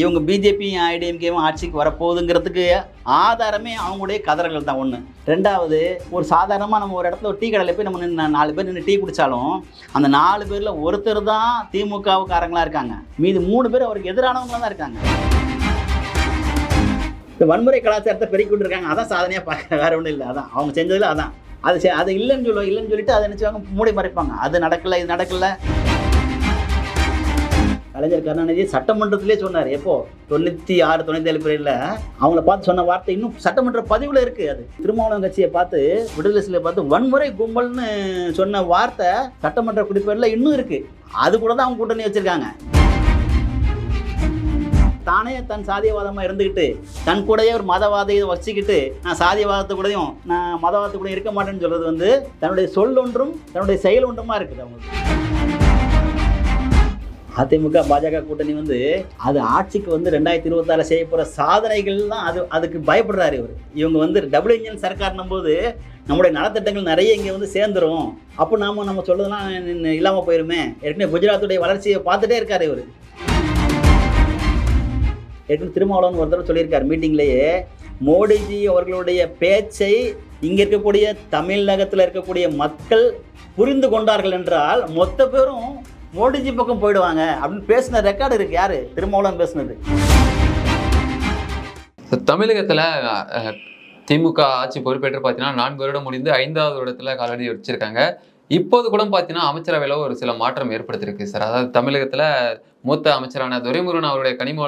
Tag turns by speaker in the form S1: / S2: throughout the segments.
S1: இவங்க பிஜேபி ஐடிஎம்கேவும் ஆட்சிக்கு வரப்போகுதுங்கிறதுக்கு ஆதாரமே அவங்களுடைய கதறல்கள் தான் ஒன்று ரெண்டாவது ஒரு சாதாரணமாக நம்ம ஒரு இடத்துல ஒரு டீ கடையில் போய் நம்ம நின்று நாலு பேர் நின்று டீ குடித்தாலும் அந்த நாலு பேரில் ஒருத்தர் தான் திமுகவுக்காரங்களாக இருக்காங்க. மீது மூணு பேர் அவருக்கு எதிரானவங்களாக தான் இருக்காங்க. இந்த வன்முறை கலாச்சாரத்தை பெருக்கிட்டு இருக்காங்க அதான் சாதனையாக பார்க்க வேற ஒன்றும் இல்லை. அதான். அவங்க செஞ்சதில் அதான். அது அது இல்லைன்னு சொல்லுவோம் இல்லைன்னு சொல்லிட்டு அதை நினச்சிவாங்க மூடி மறைப்பாங்க. அது நடக்கல இது நடக்கல. கலைஞர் கருணாநிதி சட்டமன்றத்திலே சொன்னார். எப்போ? தொண்ணூற்றி ஆறு தொண்ணூற்றி ஏழு பிரிவில். அவங்கள பார்த்து சொன்ன வார்த்தை இன்னும் சட்டமன்ற பதிவில் இருக்குது அது. திருமாவளவன் கட்சியை பார்த்து விடுதலை சிலை பார்த்து வன்முறை கும்பல்னு சொன்ன வார்த்தை சட்டமன்ற குறிப்பேரில் இன்னும் இருக்குது அது கூட தான் அவங்க கூட்டணி வச்சுருக்காங்க. தானே தன் சாதியவாதமாக இருந்துக்கிட்டு தன் கூடயே ஒரு மதவாதையை வச்சுக்கிட்டு நான் சாதியவாதத்தை கூடயும் நான் மதவாதத்தை கூட இருக்க மாட்டேன்னு சொல்கிறது வந்து தன்னுடைய சொல் ஒன்றும் தன்னுடைய செயல் ஒன்றுமா இருக்குது அவங்களுக்கு. அதிமுக பாஜக கூட்டணி வந்து அது ஆட்சிக்கு வந்து ரெண்டாயிரத்தி இருபத்தாறு செய்ய போகிற சாதனைகள் தான் அது அதுக்கு பயப்படுறாரு இவர். இவங்க வந்து டபுள் இன்ஜின் சர்க்கார்னும் போது நம்முடைய நலத்திட்டங்கள் நிறைய இங்கே வந்து சேர்ந்துரும். அப்போ நாம் நம்ம சொல்லதெல்லாம் இல்லாமல் போயிருமே. ஏற்கனவே குஜராத்துடைய வளர்ச்சியை பார்த்துட்டே இருக்கார் இவர். ஏற்கனவே திருமாவளவன் ஒரு தடவை சொல்லியிருக்கார் மீட்டிங்லேயே மோடிஜி அவர்களுடைய பேச்சை இங்கே இருக்கக்கூடிய தமிழகத்தில் இருக்கக்கூடிய மக்கள் புரிந்து கொண்டார்கள் என்றால் மொத்த பேரும் மோடிஜி பக்கம் போயிடுவாங்க அப்படின்னு பேசின ரெக்கார்டு இருக்கு யாரு? திருமாவளவன் பேசுனது.
S2: தமிழகத்தில் திமுக ஆட்சி பொறுப்பேற்று பார்த்தீங்கன்னா நான்கு வருடம் முடிந்து ஐந்தாவது இடத்துல காலடி வச்சிருக்காங்க இப்போது கூட பார்த்தீங்கன்னா அமைச்சரவையில் ஒரு சில மாற்றம் ஏற்படுத்தியிருக்கு சார். அதாவது தமிழகத்தில் மூத்த அமைச்சரான துரைமுருகன் அவருடைய கனிம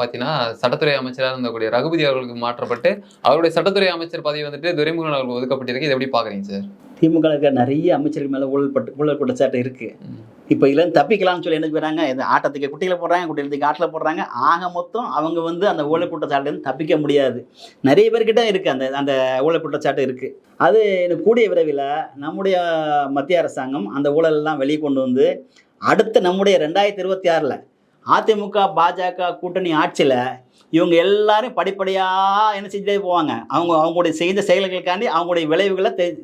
S2: பார்த்தீங்கன்னா சட்டத்துறை அமைச்சராக இருந்தக்கூடிய ரகுபதி அவர்களுக்கு மாற்றப்பட்டு அவருடைய சட்டத்துறை அமைச்சர் பதவி வந்துட்டு துரைமுருகன் அவர்களுக்கு ஒதுக்கப்பட்டிருக்கு. இதை எப்படி பார்க்குறீங்க சார்?
S1: திமுக இருக்க நிறைய அமைச்சர்கள் மேலே ஊழல் பட்டு ஊழல் குற்றச்சாட்டு இருக்கு.
S2: ம்.
S1: இப்போ இதுலேருந்து தப்பிக்கலாம்னு சொல்லி என்ன செய்றாங்க? இந்த ஆட்டத்துக்கு குட்டியில் போடுறாங்க குட்டியில் ஆட்டில் போடுறாங்க. ஆக மொத்தம் அவங்க வந்து அந்த ஊழல் குற்றச்சாட்டுலேருந்து தப்பிக்க முடியாது. நிறைய பேர்கிட்ட இருக்கு அந்த அந்த ஊழல் குற்றச்சாட்டு இருக்கு. அது இன்னும் கூடிய விரைவில் நம்முடைய மத்திய அரசாங்கம் அந்த ஊழலெல்லாம் வெளியே கொண்டு வந்து அடுத்த நம்முடைய ரெண்டாயிரத்தி இருபத்தி ஆறில் அதிமுக பாஜக கூட்டணி ஆட்சியில் இவங்க எல்லாரும் படிப்படியாக என்ன செஞ்சுட்டே போவாங்க. அவங்க அவங்களுடைய செய்த செயல்களுக்காண்டி அவங்களுடைய விளைவுகளை தெ-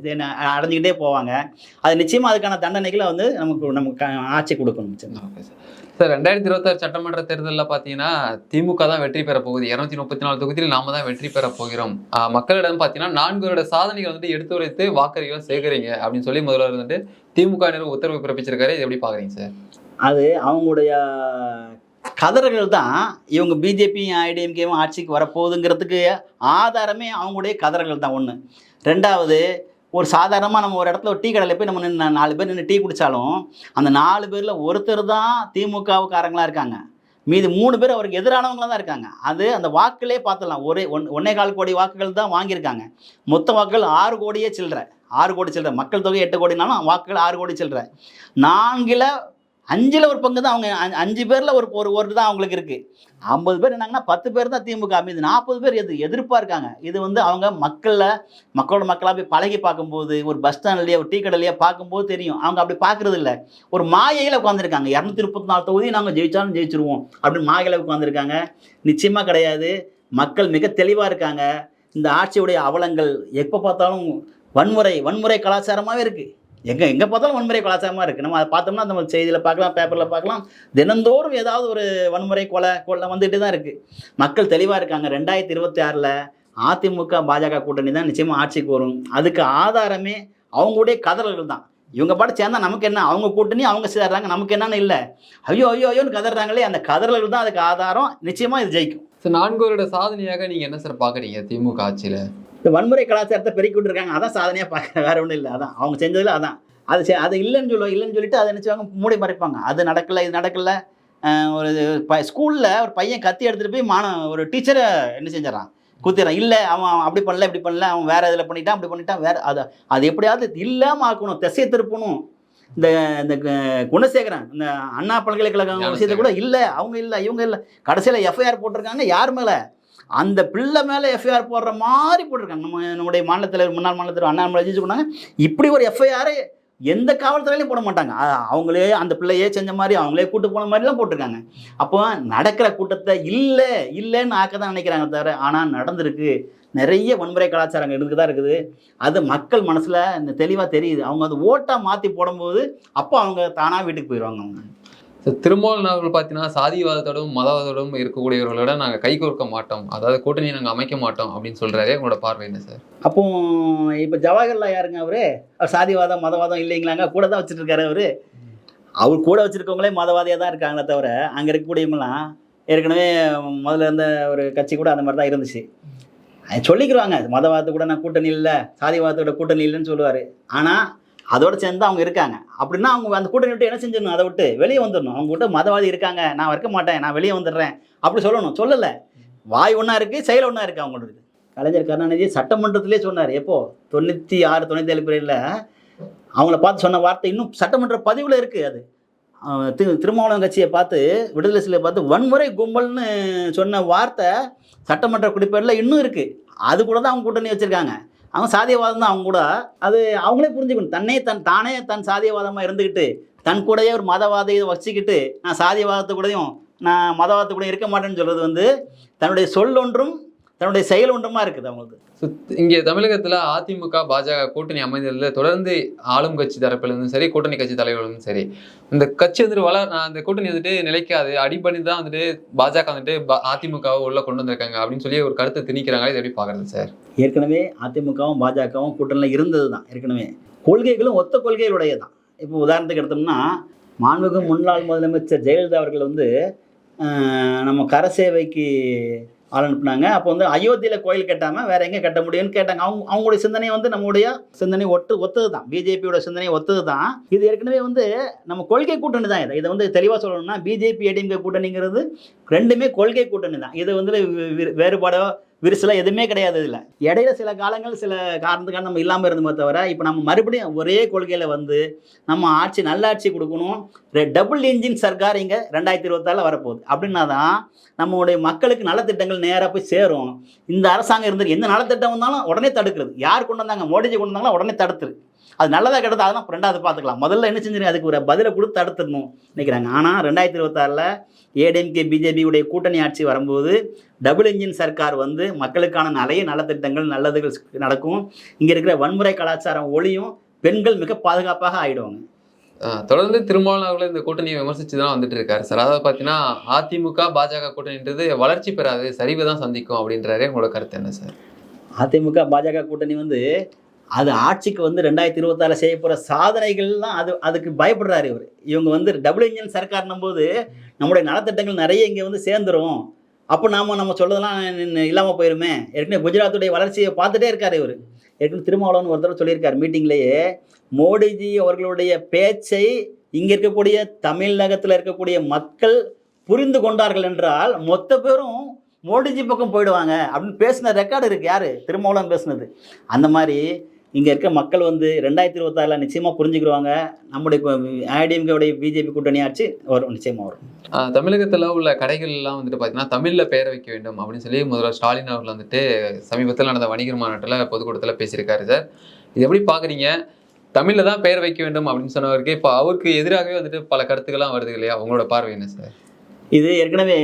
S1: அடைஞ்சிக்கிட்டே போவாங்க. அது நிச்சயமாக அதுக்கான தண்டனைகளை வந்து நமக்கு நமக்கு ஆட்சி கொடுக்கணும்
S2: சார். ரெண்டாயிரத்தி இருபத்தாறு சட்டமன்ற தேர்தலில் பார்த்தீங்கன்னா திமுக தான் வெற்றி பெற போகுது. இரநூத்தி முப்பத்தி நாலு தொகுதியில் நாம தான் வெற்றி பெற போகிறோம். மக்களிடம் பார்த்தீங்கன்னா நான்கு சாதனைகள் வந்துட்டு எடுத்து உரைத்து வாக்குறுதிகளை சேகரிங்க அப்படின்னு சொல்லி முதல்வர் வந்துட்டு திமுக உத்தரவு பிறப்பிச்சிருக்காரு. இது எப்படி பார்க்குறீங்க சார்?
S1: அது அவங்களுடைய கதறுகள் தான் இவங்க பிஜேபி ஐடிஎம்கேவும் ஆட்சிக்கு வரப்போகுதுங்கிறதுக்கு ஆதாரமே அவங்களுடைய கதறுகள் தான் ஒன்று ரெண்டாவது ஒரு சாதாரணமாக நம்ம ஒரு இடத்துல ஒரு டீ கடையில் போய் நம்ம நின்று நாலு பேர் நின்று டீ குடித்தாலும் அந்த நாலு பேரில் ஒருத்தர் தான் திமுகவுக்காரங்களாக இருக்காங்க. மீது மூணு பேர் அவருக்கு எதிரானவங்களா தான் இருக்காங்க. அது அந்த வாக்குலேயே பார்த்துடலாம் ஒரே ஒன் ஒன்றே கால் கோடி வாக்குகள் தான் வாங்கியிருக்காங்க. மொத்த வாக்குகள் ஆறு கோடியே சில்லற. ஆறு கோடி சில்லற. மக்கள் தொகை எட்டு கோடினாலும் வாக்குகள் ஆறு கோடி சில்லற. நான்கில் அஞ்சில் ஒரு பங்கு தான் அவங்க அஞ்சு அஞ்சு பேரில் ஒரு ஒரு ஒரு தான் அவங்களுக்கு இருக்குது ஐம்பது பேர் என்னங்கன்னா பத்து பேர் தான் திமுக மீது நாற்பது பேர் எது எதிர்ப்பாக இருக்காங்க இது வந்து அவங்க மக்களில் மக்களோட மக்களாக போய் பழகி பார்க்கும்போது ஒரு பஸ் ஸ்டாண்ட்லேயே ஒரு டீ கடையிலேயே பார்க்கும்போது தெரியும். அவங்க அப்படி பார்க்குறது இல்லை. ஒரு மாயையில் உட்காந்துருக்காங்க இரநூத்தி முப்பத்தி நாலு தொகுதி நாங்கள் ஜெயிச்சாலும் ஜெயிச்சிருவோம். அப்படின்னு மாயையில் உட்காந்துருக்காங்க நிச்சயமாக கிடையாது. மக்கள் மிக தெளிவாக இருக்காங்க. இந்த ஆட்சியுடைய அவலங்கள் எப்போ பார்த்தாலும் வன்முறை வன்முறை கலாச்சாரமாகவே இருக்குது எங்கே எங்கே பார்த்தாலும் வன்முறை கலாச்சாரமாக இருக்குது நம்ம அதை பார்த்தோம்னா நம்ம செய்தியில் பார்க்கலாம் பேப்பரில் பார்க்கலாம். தினந்தோறும் ஏதாவது ஒரு வன்முறை கொலை கொலை வந்துட்டு தான் இருக்குது மக்கள் தெளிவாக இருக்காங்க. ரெண்டாயிரத்தி இருபத்தி ஆறில் அதிமுக பாஜக கூட்டணி தான் நிச்சயமாக ஆட்சிக்கு வரும். அதுக்கு ஆதாரமே அவங்களுடைய கதறல்கள் தான். இவங்க பாட்டு சேர்ந்தா நமக்கு என்ன? அவங்க கூட்டணி அவங்க சேர்றாங்க நமக்கு என்னன்னு இல்லை. ஐயோ ஐயோ ஐயோன்னு கதறாங்களே அந்த கதறல்கள் தான் அதுக்கு ஆதாரம். நிச்சயமாக இது ஜெயிக்கும்.
S2: சார் நான்கு வருட சாதனையாக நீங்கள் என்ன சார் பார்க்குறீங்க? திமுக ஆட்சியில்?
S1: இந்த வன்முறை கலாச்சாரத்தை பெருக்கிட்டு இருக்காங்க அதான் சாதனையாக பார்க்குறேன். வேற ஒன்றும் இல்லை. அதான். அவங்க செஞ்சதில் அதான். அது செ- அது இல்லைன்னு சொல்லுவோம் இல்லைன்னு சொல்லிட்டு அதை நினச்சிவாங்க மூடி மறைப்பாங்க. அது நடக்கல இது நடக்கல. ஒரு ப ஸ்கூலில் ஒரு பையன் கத்தி எடுத்துகிட்டு போய் மான ஒரு டீச்சரை என்ன செஞ்சிடறான்? குத்திடுறான். இல்லை அவன் அப்படி பண்ணல இப்படி பண்ணல. அவன் வேற இதில் பண்ணிட்டான் அப்படி பண்ணிட்டான் வேற அது அது எப்படியாவது இல்லாமல் ஆக்கணும். திசையை திருப்பணும். இந்த இந்த குணசேகரன் இந்த அண்ணா பல்கலைக்கழகம் விஷயத்தை கூட இல்லை. அவங்க இல்லை இவங்க இல்லை. கடைசியில் எஃப்ஐஆர் போட்டிருக்காங்க. யார் மேலே? அந்த பிள்ளை மேலே எஃப்ஐஆர் போடுற மாதிரி போட்டிருக்காங்க. நம்ம நம்முடைய மாநிலத்தில் முன்னாள் மாநிலத்தில் அண்ணாமலை ஜெயிச்சு கொண்டாங்க இப்படி ஒரு எஃப்ஐஆரே எந்த காவல்துறையிலையும் போட மாட்டாங்க. அவங்களே அந்த பிள்ளையே செஞ்ச மாதிரி அவங்களே கூட்டு போன மாதிரிலாம் போட்டிருக்காங்க. அப்போ நடக்கிற கூட்டத்தை இல்லை இல்லைன்னு ஆக்க தான் நினைக்கிறாங்க தவிர ஆனால் நடந்திருக்கு. நிறைய வன்முறை கலாச்சாரங்கள் இருக்கு தான் இருக்குது. அது மக்கள் மனசில் தெளிவாக தெரியுது. அவங்க அது ஓட்டாக மாற்றி போடும்போது அப்போ அவங்க தானாக வீட்டுக்கு போயிடுவாங்க அவங்க.
S2: ஸோ திருமாவளவன் அவர்கள் பார்த்தீங்கன்னா சாதிவாதத்தோடும் மதவாதத்தோடும் இருக்கக்கூடியவர்களோட நாங்கள் கை கோர்க்க மாட்டோம். அதாவது கூட்டணி நாங்கள் அமைக்க மாட்டோம் அப்படின்னு சொல்கிறாரு உங்களோட பார்வை என்ன சார்
S1: அப்போ இப்போ ஜவஹர்லால் யாருங்க அவரு? அவர் சாதிவாதம் மதவாதம் இல்லைங்களாங்க? கூட தான் வச்சுட்டு இருக்காரு அவரு. அவர் கூட வச்சுருக்கவங்களே மதவாதியாக தான் இருக்காங்களே தவிர அங்கே இருக்கக்கூடியவங்களாம் ஏற்கனவே முதல்ல இருந்த ஒரு கட்சி கூட அந்த மாதிரி தான் இருந்துச்சு. அது சொல்லிக்கிறாங்க. மதவாதத்து கூட நான் கூட்டணி இல்லை சாதிவாதத்தோட கூட்டணி இல்லைன்னு சொல்லுவார். ஆனால் அதோட சேர்ந்து அவங்க இருக்காங்க. அப்படின்னா அவங்க அந்த கூட்டணி விட்டு என்ன செஞ்சிடணும்? அதை விட்டு வெளியே வந்துடணும். அவங்க விட்டு மதவாதி இருக்காங்க. நான் இருக்க மாட்டேன். நான் வெளியே வந்துடுறேன். அப்படி சொல்லணும். சொல்லலை. வாய் ஒன்றா இருக்குது செயல் ஒன்றா இருக்குது அவங்களுக்கு கலைஞர் கருணாநிதி சட்டமன்றத்திலே சொன்னார். எப்போ? தொண்ணூற்றி ஆறு தொண்ணூற்றி ஏழு பிரிவில் அவங்கள பார்த்து சொன்ன வார்த்தை இன்னும் சட்டமன்ற பதிவில் இருக்குது அது. திரு திருமாவளவன் கட்சியை பார்த்து விடுதலை சிலையை பார்த்து வன்முறை கும்பல்னு சொன்ன வார்த்தை சட்டமன்ற குடிப்பேரில் இன்னும் இருக்குது அது கூட தான் அவங்க கூட்டணி வச்சுருக்காங்க. அவங்க சாதியவாதம் தான் அவங்க கூட. அது அவங்களே புரிஞ்சுக்கணும். தன்னே தன் தானே தன் சாதியவாதமாக இருந்துக்கிட்டு தன் கூடயே ஒரு மதவாதையை வச்சுக்கிட்டு நான் சாதியவாதத்து கூடயும் நான் மதவாதத்து கூட இருக்க மாட்டேன்னு சொல்கிறது வந்து தன்னுடைய சொல் ஒன்றும் தன்னுடைய செயல் ஒன்றுமா இருக்குது அவங்களுக்கு?
S2: So, இங்கே தமிழகத்துல அதிமுக பாஜக கூட்டணி அமைந்ததுல தொடர்ந்து ஆளும் கட்சி தரப்புல இருந்தும் சரி கூட்டணி கட்சி தலைவர்களும் சரி இந்த கட்சி வந்துட்டு வள அந்த கூட்டணி வந்துட்டு நிலைக்காது. அடிப்படை தான் வந்துட்டு பாஜக வந்துட்டு அதிமுகவை உள்ள கொண்டு வந்திருக்காங்க அப்படின்னு சொல்லி ஒரு கருத்தை திணிக்கிறாங்க இதை எப்படி பாக்குறது சார்?
S1: ஏற்கனவே அதிமுகவும் பாஜகவும் கூட்டணியில் இருந்தது தான் ஏற்கனவே. கொள்கைகளும் ஒத்த கொள்கைகளுடைய தான் இப்போ உதாரணத்துக்கு எடுத்தோம்னா மாண்புமிகு முன்னாள் முதலமைச்சர் ஜெயலலிதா அவர்கள் வந்து நம்ம கரசேவைக்கு ஆள் அனுப்புனாங்க அப்போ வந்து அயோத்தியில் கோயில் கட்டாமல் வேற எங்கே கட்ட முடியும்னு கேட்டாங்க. அவங்க அவங்களுடைய சிந்தனை வந்து நம்முடைய சிந்தனை ஒட்டு ஒத்தது தான் பிஜேபியோட சிந்தனை ஒத்தது தான் இது ஏற்கனவே வந்து நம்ம கொள்கை கூட்டணி தான் இதை. இதை வந்து தெளிவாக சொல்லணும்னா பிஜேபி ஏடிஎம்கே கூட்டணிங்கிறது ரெண்டுமே கொள்கை கூட்டணி தான் இது வந்து வேறுபாடோ விரிசலா எதுவுமே கிடையாது இதில். இடையில சில காலங்கள் சில காரணத்துக்காக நம்ம இல்லாமல் இருந்தோமே தவிர இப்போ நம்ம மறுபடியும் ஒரே கொள்கையில் வந்து நம்ம ஆட்சி நல்லாட்சி கொடுக்கணும். டபுள் இன்ஜின் சர்க்கார் இங்கே ரெண்டாயிரத்தி இருபத்தாறில் வரப்போகுது. அப்படின்னா தான் நம்மளுடைய மக்களுக்கு நலத்திட்டங்கள் நேராக போய் சேரும். இந்த அரசாங்கம் இருந்து எந்த நலத்திட்டம் வந்தாலும் உடனே தடுக்கிறது. யார் கொண்டு வந்தாங்க? மோடிஜி கொண்டு வந்தாங்களோ? உடனே தடுத்துரு. அது நல்லதாக கிடந்தா அதெல்லாம் ரெண்டாவது பார்த்துக்கலாம். முதல்ல என்ன செஞ்சிருங்க? அதுக்கு ஒரு பதிலை கொடுத்து தடுத்துடணும். நினைக்கிறாங்க. ஆனால் ரெண்டாயிரத்தி இருபத்தாறில் ஏடிஎம்கே பிஜேபியுடைய கூட்டணி ஆட்சி வரும்போது டபுள் இன்ஜின் சர்க்கார் வந்து மக்களுக்கான நிறைய நலத்திட்டங்கள் நல்லதுகள் நடக்கும். இங்கே இருக்கிற வன்முறை கலாச்சாரம் ஒளியும் பெண்கள் மிக பாதுகாப்பாக ஆயிடுவாங்க.
S2: ஆஹ் தொடர்ந்து திருமாவளவன் அவர்கள் இந்த கூட்டணியை விமர்சிச்சு தான் வந்துட்டு இருக்காரு சார். அதாவது பார்த்தீங்கன்னா அதிமுக பாஜக கூட்டணின்றது வளர்ச்சி பெறாது சரிவை தான் சந்திக்கும் அப்படின்றாரு உங்களோட கருத்து என்ன சார்?
S1: அதிமுக பாஜக கூட்டணி வந்து அது ஆட்சிக்கு வந்து ரெண்டாயிரத்தி இருபத்தாறு செய்ய போகிற சாதனைகள்லாம் அது அதுக்கு பயப்படுறாரு இவர். இவங்க வந்து டபுள் இன்ஜின் சர்க்கார்னும் போது நம்முடைய நலத்திட்டங்கள் நிறைய இங்கே வந்து சேர்ந்துரும். அப்போ நாம் நம்ம சொல்லதெல்லாம் இல்லாமல் போயிருமே. ஏற்கனவே குஜராத்துடைய வளர்ச்சியை பார்த்துட்டே இருக்கார் இவர். ஏற்கனவே திருமாவளவன் ஒரு தடவை சொல்லியிருக்காரு மீட்டிங்லேயே மோடிஜி அவர்களுடைய பேச்சை இங்கே இருக்கக்கூடிய தமிழகத்தில் இருக்கக்கூடிய மக்கள் புரிந்து கொண்டார்கள் என்றால் மொத்த பேரும் மோடிஜி பக்கம் போயிடுவாங்க அப்படின்னு பேசின ரெக்கார்டு இருக்குது யார்? திருமாவளவன் பேசுனது. அந்த மாதிரி இங்கே இருக்க மக்கள் வந்து ரெண்டாயிரத்தி இருபத்தாறில் நிச்சயமாக புரிஞ்சுக்கிடுவாங்க நம்முடைய ஐடிஎம்கேவுடைய பிஜேபி கூட்டணி ஆட்சி வரும் நிச்சயமாக வரும்.
S2: தமிழகத்துல உள்ள கடைகள் எல்லாம் வந்துட்டு பாத்தீங்கன்னா தமிழ்ல பெயர் வைக்க வேண்டும் அப்படின்னு சொல்லி முதல்வர் ஸ்டாலின் அவர்கள் வந்துட்டு சமீபத்தில் நடந்த வணிகர் மாநாட்டில் பொதுக்கூட்டத்தில் பேசியிருக்காரு சார். இது எப்படி பாக்குறீங்க? தமிழ்ல தான் பெயர் வைக்க வேண்டும் அப்படின்னு சொன்னவருக்கு இப்போ அவருக்கு எதிராகவே வந்துட்டு பல கருத்துக்கள்லாம் வருது இல்லையா? உங்களோட பார்வை என்ன சார்?
S1: இது ஏற்கனவே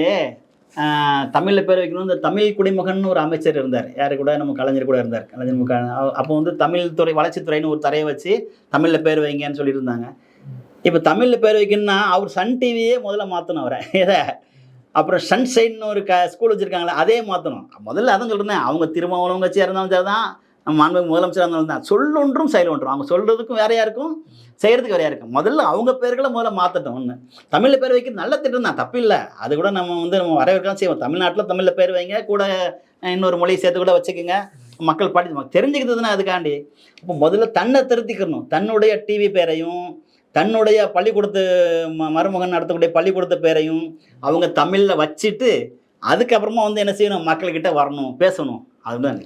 S1: தமிழில் பேர் வைக்கணும் இந்த தமிழ் குடிமகன் ஒரு அமைச்சர் இருந்தார். யார் கூட? நம்ம கலைஞர் கூட இருந்தார். கலைஞர் முக அப்போ வந்து தமிழ் துறை வளர்ச்சித்துறைன்னு ஒரு தரையை வச்சு தமிழில் பேர் வைங்கன்னு சொல்லியிருந்தாங்க. இப்போ தமிழில் பேர் வைக்கணும்னா அவர் சன் டிவியே முதல்ல மாற்றணும் அவரை. எதை அப்புறம் சன்ஷைன்னு ஒரு க ஸ்கூல் வச்சுருக்காங்களே அதே மாற்றணும் முதல்ல அதான் சொல்கிறேன் அவங்க திருமாவளவங்க சேர்ந்தவங்க தான் நம்ம மாண்புமிகு முதலமைச்சர் இருந்தாலும் தான் சொல்லொன்றும் செயல் ஒன்றும். அவங்க சொல்கிறதுக்கும் வேறையாக இருக்கும் செய்கிறதுக்கு வேறையாக இருக்கும் முதல்ல அவங்க பேர்களை முதல்ல மாற்றட்டும் ஒன்று தமிழில் பேர் வைக்கிறது நல்ல திட்டம் தான். தப்பு இல்லை. அது கூட நம்ம வந்து நம்ம வரவேற்கலாம் செய்வோம். தமிழ்நாட்டில் தமிழில் பேர் வைங்க. கூட இன்னொரு மொழியை சேர்த்து கூட வச்சுக்கோங்க. மக்கள் பாடி தெரிஞ்சுக்கிறதுனா அதுக்காண்டி. இப்போ முதல்ல தன்னை திருத்திக்கணும். தன்னுடைய டிவி பேரையும் தன்னுடைய பள்ளிக்கூடத்து ம மருமகன் நடத்தக்கூடிய பள்ளிக்கூடத்து பேரையும் அவங்க தமிழில் வச்சுட்டு அதுக்கப்புறமா வந்து என்ன செய்யணும்? மக்கள்கிட்ட வரணும் பேசணும். அதுதான்.